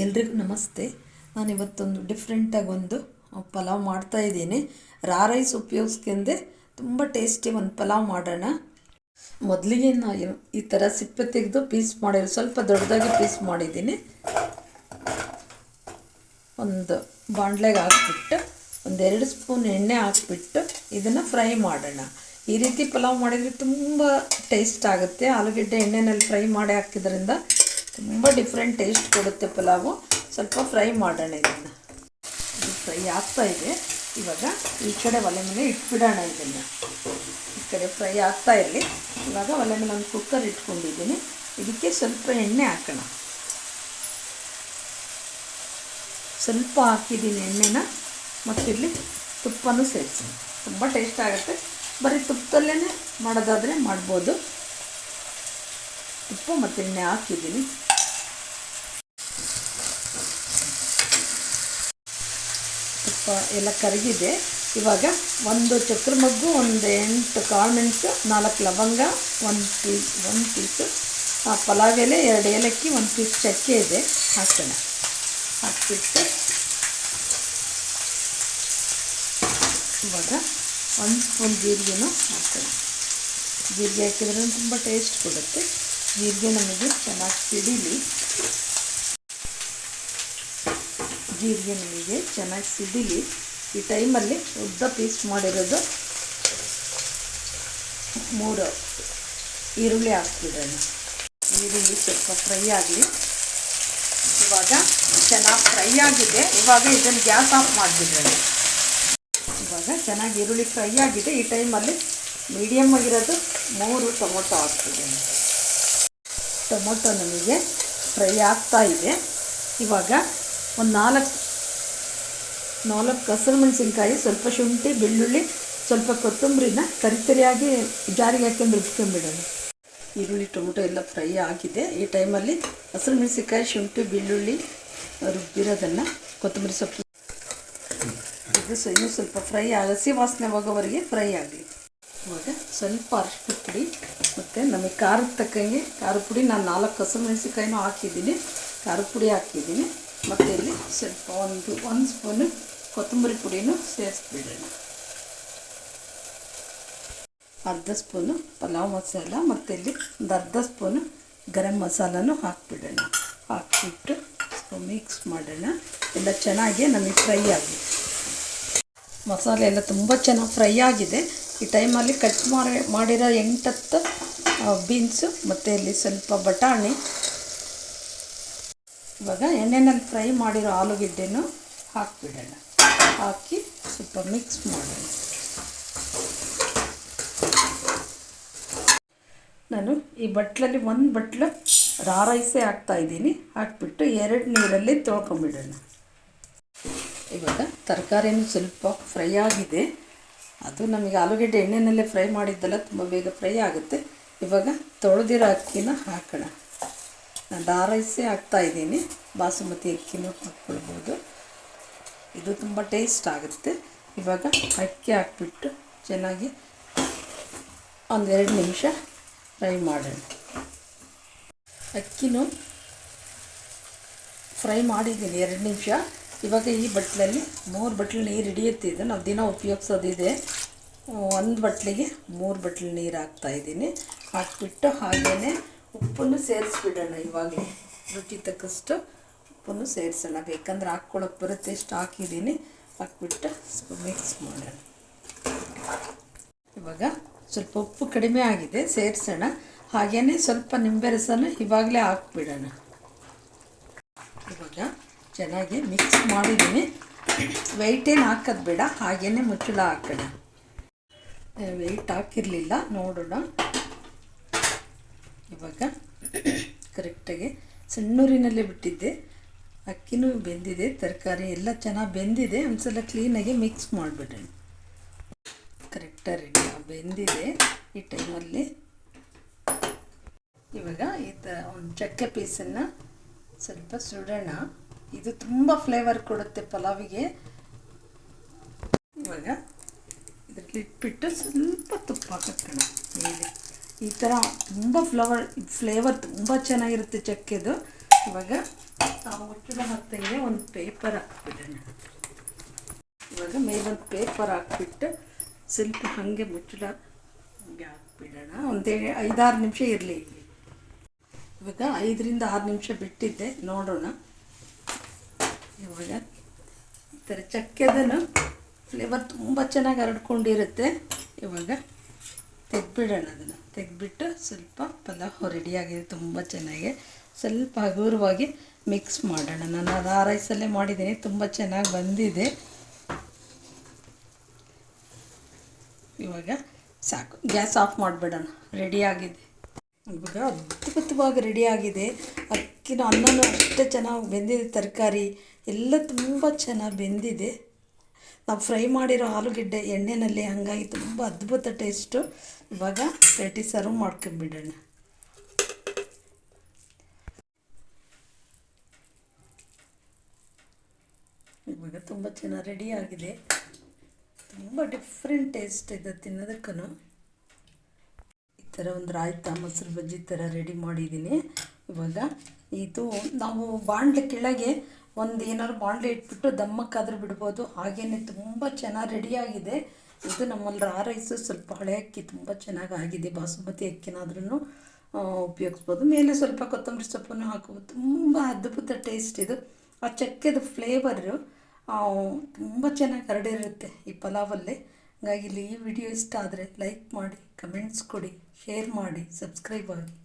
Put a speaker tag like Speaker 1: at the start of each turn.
Speaker 1: ಎಲ್ರಿಗೂ ನಮಸ್ತೆ. ನಾನು ಇವತ್ತೊಂದು ಡಿಫ್ರೆಂಟಾಗಿ ಒಂದು ಪಲಾವ್ ಮಾಡ್ತಾ ಇದ್ದೀನಿ. ರಾ ರೈಸ್ ಉಪಯೋಗಿಸ್ಕೊಂಡೆ ತುಂಬ ಟೇಸ್ಟಿ ಒಂದು ಪಲಾವ್ ಮಾಡೋಣ. ಮೊದಲಿಗೆ ನಾನು ಈ ಥರ ಸಿಪ್ಪೆ ತೆಗೆದು ಪೀಸ್ ಮಾಡಿರೋ, ಸ್ವಲ್ಪ ದೊಡ್ಡದಾಗಿ ಪೀಸ್ ಮಾಡಿದ್ದೀನಿ. ಒಂದು ಬಾಣಲೆಗೆ ಹಾಕ್ಬಿಟ್ಟು, ಒಂದೆರಡು ಸ್ಪೂನ್ ಎಣ್ಣೆ ಹಾಕ್ಬಿಟ್ಟು ಇದನ್ನು ಫ್ರೈ ಮಾಡೋಣ. ಈ ರೀತಿ ಪಲಾವ್ ಮಾಡಿದರೆ ತುಂಬ ಟೇಸ್ಟ್ ಆಗುತ್ತೆ. ಆಲೂಗಡ್ಡೆ ಎಣ್ಣೆನಲ್ಲಿ ಫ್ರೈ ಮಾಡಿ ಹಾಕಿದ್ರಿಂದ ತುಂಬ ಡಿಫ್ರೆಂಟ್ ಟೇಸ್ಟ್ ಕೊಡುತ್ತೆ ಪಲಾವು. ಸ್ವಲ್ಪ ಫ್ರೈ ಮಾಡೋಣ ಇದನ್ನು. ಇದು ಫ್ರೈ ಆಗ್ತಾ ಇದೆ. ಇವಾಗ ಈ ಕಡೆ ಒಲೆ ಮೇಲೆ ಇಟ್ಬಿಡೋಣ ಇದನ್ನು. ಈ ಕಡೆ ಫ್ರೈ ಆಗ್ತಾ ಇರಲಿ. ಇವಾಗ ಒಲೆ ಮೇಲೆ ಒಂದು ಕುಕ್ಕರ್ ಇಟ್ಕೊಂಡಿದ್ದೀನಿ. ಇದಕ್ಕೆ ಸ್ವಲ್ಪ ಎಣ್ಣೆ ಹಾಕೋಣ. ಸ್ವಲ್ಪ ಹಾಕಿದ್ದೀನಿ ಎಣ್ಣೆನ. ಮತ್ತಿಲ್ಲಿ ತುಪ್ಪನೂ ಸೇರಿಸಿ. ತುಂಬ ಟೇಸ್ಟ್ ಆಗುತ್ತೆ. ಬರೀ ತುಪ್ಪದಲ್ಲೇ ಮಾಡೋದಾದರೆ ಮಾಡ್ಬೋದು. ತುಪ್ಪ ಮತ್ತು ಎಣ್ಣೆ ಹಾಕಿದ್ದೀನಿ. ಎಲ್ಲ ಕರಗಿದೆ. ಇವಾಗ ಒಂದು ಚಕ್ರ ಮಗ್ಗು, ಒಂದು ಎಂಟು ಕಾಳುಮೆಣಸು ನಾಲ್ಕು ಲವಂಗ, ಒಂದು ಪೀಸ್ ಒಂದು ಪೀಸು ಪಲಾವ್ ಎಲೆ, ಎರಡು ಏಲಕ್ಕಿ, ಒಂದು ಪೀಸ್ ಚಕ್ಕೆ ಇದೆ. ಹಾಕೋಣ. ಹಾಕ್ಬಿಟ್ಟು ಇವಾಗ ಒಂದು ಸ್ಪೂನ್ ಜೀರಿಗೆನೂ ಹಾಕೋಣ. ಜೀರಿಗೆ ಹಾಕಿದ್ರೆ ತುಂಬ ಟೇಸ್ಟ್ ಕೊಡುತ್ತೆ. ಜೀರಿಗೆ ನಮಗೆ ಚೆನ್ನಾಗಿ ಸಿಡಿಲಿ ಜೀರಿಗೆ ನಮಗೆ ಚೆನ್ನಾಗಿ ಸಿಡಿಲಿ ಈ ಟೈಮಲ್ಲಿ ಉದ್ದ ಪೀಸ್ ಮಾಡಿರೋದು ಮೂರು ಈರುಳ್ಳಿ ಹಾಕ್ಬಿಡೋಣ. ಈರುಳ್ಳಿ ಸ್ವಲ್ಪ ಫ್ರೈ ಆಗಲಿ. ಇವಾಗ ಚೆನ್ನಾಗಿ ಫ್ರೈ ಆಗಿದೆ. ಇವಾಗ ಇದನ್ನು ಗ್ಯಾಸ್ ಆಫ್ ಮಾಡಿಬಿಡೋಣ. ಇವಾಗ ಚೆನ್ನಾಗಿ ಈರುಳ್ಳಿ ಫ್ರೈ ಆಗಿದೆ. ಈ ಟೈಮಲ್ಲಿ ಮೀಡಿಯಮ್ ಆಗಿರೋದು ಮೂರು ಟೊಮೊಟೊ ಹಾಕ್ತಿದ್ದೀನಿ ಟೊಮೊಟೊ ನಮಗೆ ಫ್ರೈ ಆಗ್ತಾ ಇದೆ. ಇವಾಗ ಒಂದು ನಾಲ್ಕು ನಾಲ್ಕು ಹಸಿರು ಮೆಣಸಿನ್ಕಾಯಿ, ಸ್ವಲ್ಪ ಶುಂಠಿ, ಬೆಳ್ಳುಳ್ಳಿ, ಸ್ವಲ್ಪ ಕೊತ್ತಂಬರಿನ ತರಿತರಿಯಾಗಿ ಜಾರಿಗೆ ಹಾಕೊಂಡು ರುಬ್ಕೊಂಡ್ಬಿಡೋಣ. ಈರುಳ್ಳಿ, ಟೊಮೊಟೊ ಎಲ್ಲ ಫ್ರೈ ಆಗಿದೆ. ಈ ಟೈಮಲ್ಲಿ ಹಸಿರು ಮೆಣಸಿನ್ಕಾಯಿ, ಶುಂಠಿ, ಬೆಳ್ಳುಳ್ಳಿ ರುಬ್ಬಿರೋದನ್ನು ಕೊತ್ತಂಬರಿ ಸೊಪ್ಪು. ಇದು ಇನ್ನೂ ಸ್ವಲ್ಪ ಫ್ರೈ ಹಸಿ ವಾಸನೆ ಹೋಗೋವರೆಗೆ ಫ್ರೈ ಆಗಲಿ. ಇವಾಗ ಸ್ವಲ್ಪ ಅರಿಶಿನ ಪುಡಿ ಮತ್ತು ನಮಗೆ ಖಾರದ ತಕ್ಕಂಗೆ ಖಾರದ ಪುಡಿ ನಾನು ನಾಲ್ಕು ಹಸಿರು ಮೆಣಸಿನ್ಕಾಯಿನೂ ಹಾಕಿದ್ದೀನಿ. ಖಾರದ ಪುಡಿ ಹಾಕಿದ್ದೀನಿ. ಮತ್ತು ಇಲ್ಲಿ ಸ್ವಲ್ಪ ಒಂದು ಒಂದು ಸ್ಪೂನು ಕೊತ್ತಂಬರಿ ಪುಡಿನೂ ಸೇರಿಸ್ಬಿಡೋಣ. ಅರ್ಧ ಸ್ಪೂನು ಪಲಾವ್ ಮಸಾಲ ಮತ್ತೆ ಇಲ್ಲಿ ಒಂದು ಅರ್ಧ ಸ್ಪೂನು ಗರಂ ಮಸಾಲನೂ ಹಾಕ್ಬಿಡೋಣ. ಹಾಕಿಬಿಟ್ಟು ಮಿಕ್ಸ್ ಮಾಡೋಣ. ಎಲ್ಲ ಚೆನ್ನಾಗಿ ನಮಗೆ ಫ್ರೈ ಆಗಿ ಮಸಾಲೆ ಎಲ್ಲ ತುಂಬ ಚೆನ್ನಾಗಿ ಫ್ರೈ ಆಗಿದೆ. ಈ ಟೈಮಲ್ಲಿ ಕಟ್ ಮಾಡಿ ಮಾಡಿರೋ ಎಂಟತ್ತು ಬೀನ್ಸು ಮತ್ತು ಇಲ್ಲಿ ಸ್ವಲ್ಪ ಬಟಾಣಿ ಇವಾಗ ಎಣ್ಣೆನಲ್ಲಿ ಫ್ರೈ ಮಾಡಿರೋ ಆಲೂಗೆಡ್ಡೆನೂ ಹಾಕಿಬಿಡೋಣ. ಹಾಕಿ ಸ್ವಲ್ಪ ಮಿಕ್ಸ್ ಮಾಡೋಣ. ನಾನು ಈ ಬಟ್ಲಲ್ಲಿ ಒಂದು ಬಟ್ಲು ರಾ ರೈಸೇ ಹಾಕ್ತಾಯಿದ್ದೀನಿ ಹಾಕ್ಬಿಟ್ಟು ಎರಡು ನೀರಲ್ಲಿ ತೊಳ್ಕೊಂಬಿಡೋಣ. ಇವಾಗ ತರಕಾರಿನೂ ಸ್ವಲ್ಪ ಫ್ರೈ ಆಗಿದೆ. ಅದು ನಮಗೆ ಆಲೂಗಡ್ಡೆ ಎಣ್ಣೆನಲ್ಲೇ ಫ್ರೈ ಮಾಡಿದ್ದೆಲ್ಲ ತುಂಬ ಬೇಗ ಫ್ರೈ ಆಗುತ್ತೆ. ಇವಾಗ ತೊಳೆದಿರೋ ಅಕ್ಕಿನ ಹಾಕೋಣ. ನಾನು ಹಾಕ್ತಾ ಹಾಕ್ತಾಯಿದ್ದೀನಿ ಬಾಸುಮತಿ ಅಕ್ಕಿನೂ ಹಾಕ್ಕೊಳ್ಬೋದು. ಇದು ತುಂಬ ಟೇಸ್ಟ್ ಆಗುತ್ತೆ. ಇವಾಗ ಅಕ್ಕಿ ಹಾಕ್ಬಿಟ್ಟು ಚೆನ್ನಾಗಿ ಒಂದೆರಡು ನಿಮಿಷ ಫ್ರೈ ಮಾಡೋಣ. ಅಕ್ಕಿನೂ ಫ್ರೈ ಮಾಡಿದ್ದೀನಿ ಎರಡು ನಿಮಿಷ. ಇವಾಗ ಈ ಬಟ್ಲಲ್ಲಿ ಮೂರು ಬಟ್ಲು ನೀರು ಹಿಡಿಯುತ್ತೆ. ಇದು ನಾವು ದಿನ ಉಪಯೋಗಿಸೋದಿದೆ. ಒಂದು ಬಟ್ಲಿಗೆ ಮೂರು ಬಟ್ಲು ನೀರು ಹಾಕ್ತಾಯಿದ್ದೀನಿ ಹಾಕ್ಬಿಟ್ಟು ಹಾಗೆಯೇ ಉಪ್ಪನ್ನು ಸೇರಿಸ್ಬಿಡೋಣ ಇವಾಗಲೇ. ರುಚಿ ತಕ್ಕಷ್ಟು ಉಪ್ಪನ್ನು ಸೇರಿಸೋಣ. ಬೇಕಂದ್ರೆ ಹಾಕ್ಕೊಳಕ್ಕೆ ಬರುತ್ತೆ. ಎಷ್ಟು ಹಾಕಿದ್ದೀನಿ. ಹಾಕ್ಬಿಟ್ಟು ಸ್ವಲ್ಪ ಮಿಕ್ಸ್ ಮಾಡೋಣ. ಇವಾಗ ಸ್ವಲ್ಪ ಉಪ್ಪು ಕಡಿಮೆ ಆಗಿದೆ. ಸೇರಿಸೋಣ. ಹಾಗೆಯೇ ಸ್ವಲ್ಪ ನಿಂಬೆ ರಸನ ಇವಾಗಲೇ ಹಾಕ್ಬಿಡೋಣ. ಇವಾಗ ಚೆನ್ನಾಗಿ ಮಿಕ್ಸ್ ಮಾಡಿದ್ದೀನಿ. ವೆಯ್ಟೇನು ಹಾಕೋದು ಬೇಡ. ಹಾಗೆಯೇ ಮುಚ್ಚಳ ಹಾಕೋಣ. ವೆಯ್ಟ್ ಹಾಕಿರಲಿಲ್ಲ. ನೋಡೋಣ. ಇವಾಗ ಕರೆಕ್ಟಾಗಿ ಸಣ್ಣೂರಿನಲ್ಲೇ ಬಿಟ್ಟಿದ್ದೆ. ಅಕ್ಕಿನೂ ಬೆಂದಿದೆ, ತರಕಾರಿ ಎಲ್ಲ ಚೆನ್ನಾಗಿ ಬೆಂದಿದೆ, ಒಂದ್ಸಲ ಕ್ಲೀನಾಗಿ ಮಿಕ್ಸ್ ಮಾಡಿಬಿಡೋಣ. ಕರೆಕ್ಟಾಗಿ ರೆಡಿ ಬೆಂದಿದೆ ಈ ಟೈಮಲ್ಲಿ ಇವಾಗ ಈ ಥರ ಒಂದು ಚಕ್ಕೆ ಪೀಸನ್ನು ಸ್ವಲ್ಪ ಸುಡೋಣ. ಇದು ತುಂಬ ಫ್ಲೇವರ್ ಕೊಡುತ್ತೆ ಪಲಾವಿಗೆ. ಇವಾಗ ಇದರಲ್ಲಿ ಇಟ್ಬಿಟ್ಟು ಸ್ವಲ್ಪ ತುಪ್ಪ ಹಾಕೋಣ ಮೇಲೆ. ಈ ಥರ ತುಂಬ ಫ್ಲವರ್ ಫ್ಲೇವರ್ ತುಂಬ ಚೆನ್ನಾಗಿರುತ್ತೆ ಚಕ್ಕೆದು. ಇವಾಗ ನಾವು ಮುಚ್ಚಳ ಮತ್ತೆ ಒಂದು ಪೇಪರ್ ಹಾಕ್ಬಿಡೋಣ. ಇವಾಗ ಮೇಲೊಂದು ಪೇಪರ್ ಹಾಕ್ಬಿಟ್ಟು ಸ್ವಲ್ಪ ಹಾಗೆ ಮುಚ್ಚಳ, ಹಂಗೆ ಹಾಕ್ಬಿಡೋಣ. ಒಂದು ಐದಾರು ನಿಮಿಷ ಇರಲಿ ಇವಾಗ ಐದರಿಂದ ಆರು ನಿಮಿಷ ಬಿಟ್ಟಿದ್ದೆ, ನೋಡೋಣ. ಇವಾಗ ಈ ಥರ ಚಕ್ಕೆದನು ಫ್ಲೇವರ್ ತುಂಬ ಚೆನ್ನಾಗಿ ಹರಡ್ಕೊಂಡಿರುತ್ತೆ. ಇವಾಗ ತೆಗ್ದುಬಿಡೋಣ ಅದನ್ನು. ತೆಗೆದ್ಬಿಟ್ಟು ಸ್ವಲ್ಪ ಪಲಾವ್ ರೆಡಿಯಾಗಿದೆ ತುಂಬ ಚೆನ್ನಾಗಿ. ಸ್ವಲ್ಪ ಹಗುರವಾಗಿ ಮಿಕ್ಸ್ ಮಾಡೋಣ. ನಾನು ಅದು ಆ ರೈಸಲ್ಲೇ ಮಾಡಿದ್ದೀನಿ, ತುಂಬ ಚೆನ್ನಾಗಿ ಬಂದಿದೆ. ಇವಾಗ ಸಾಕು. ಗ್ಯಾಸ್ ಆಫ್ ಮಾಡಿಬಿಡೋಣ. ರೆಡಿಯಾಗಿದೆ ಇವಾಗ ಅದ್ಭುತವಾಗಿ ರೆಡಿಯಾಗಿದೆ ಅಕ್ಕಿನ ಅನ್ನನೂ ಅಷ್ಟೇ ಚೆನ್ನಾಗಿ ಬೆಂದಿದೆ, ತರಕಾರಿ. ಎಲ್ಲ ತುಂಬ ಚೆನ್ನಾಗಿ ಬೆಂದಿದೆ. ನಾವು ಫ್ರೈ ಮಾಡಿರೋ ಆಲೂಗಡ್ಡೆ ಎಣ್ಣೆಯಲ್ಲಿ ಹಂಗಾಗಿ ತುಂಬ ಅದ್ಭುತ ಟೇಸ್ಟು ಇವಾಗ ರೆಡಿ ಸರ್ವ್ ಮಾಡ್ಕೊಂಬಿಡೋಣ. ಇವಾಗ ತುಂಬ ಚೆನ್ನಾಗಿ ಆಗಿದೆ. ತುಂಬ ಡಿಫ್ರೆಂಟ್ ಟೇಸ್ಟ್ ಇದೆ ತಿನ್ನೋದಕ್ಕೂ ಈ ಥರ ಒಂದು ರಾಯ್ತ ಮೊಸರು ಬಜ್ಜಿ ಥರ ರೆಡಿ ಮಾಡಿದ್ದೀನಿ. ಇವಾಗ ಇದು ನಾವು ಬಾಣಲೆ ಕೆಳಗೆ ಒಂದು ಏನಾದ್ರು ಬಾಣಲೆ ಇಟ್ಬಿಟ್ಟು ದಮ್ಮಕ್ಕಾದ್ರೂ ಬಿಡ್ಬೋದು. ಹಾಗೇನೆ ತುಂಬ ಚೆನ್ನಾಗಿ ರೆಡಿಯಾಗಿದೆ. ಇದು ನಮ್ಮಲ್ಲಿ ರಾ ರೈಸು ಸ್ವಲ್ಪ ಹಳೆ ಅಕ್ಕಿ ತುಂಬ ಚೆನ್ನಾಗಿ ಆಗಿದೆ. ಬಾಸುಮತಿ ಅಕ್ಕಿನಾದ್ರೂ ಉಪಯೋಗಿಸ್ಬೋದು. ಮೇಲೆ ಸ್ವಲ್ಪ ಕೊತ್ತಂಬರಿ ಸೊಪ್ಪನ್ನು ಹಾಕೋಬೋದು. ತುಂಬ ಅದ್ಭುತ ಟೇಸ್ಟ್ ಇದು. ಆ ಚಕ್ಕೆದು ಫ್ಲೇವರು ತುಂಬ ಚೆನ್ನಾಗಿ ಹರಡಿರುತ್ತೆ ಈ ಪಲಾವಲ್ಲಿ. ಹಾಗಾಗಿ ಇಲ್ಲಿ ಈ ವಿಡಿಯೋ ಇಷ್ಟ ಆದರೆ ಲೈಕ್ ಮಾಡಿ, ಕಮೆಂಟ್ಸ್ ಕೊಡಿ, ಶೇರ್ ಮಾಡಿ, ಸಬ್ಸ್ಕ್ರೈಬ್ ಆಗಿ.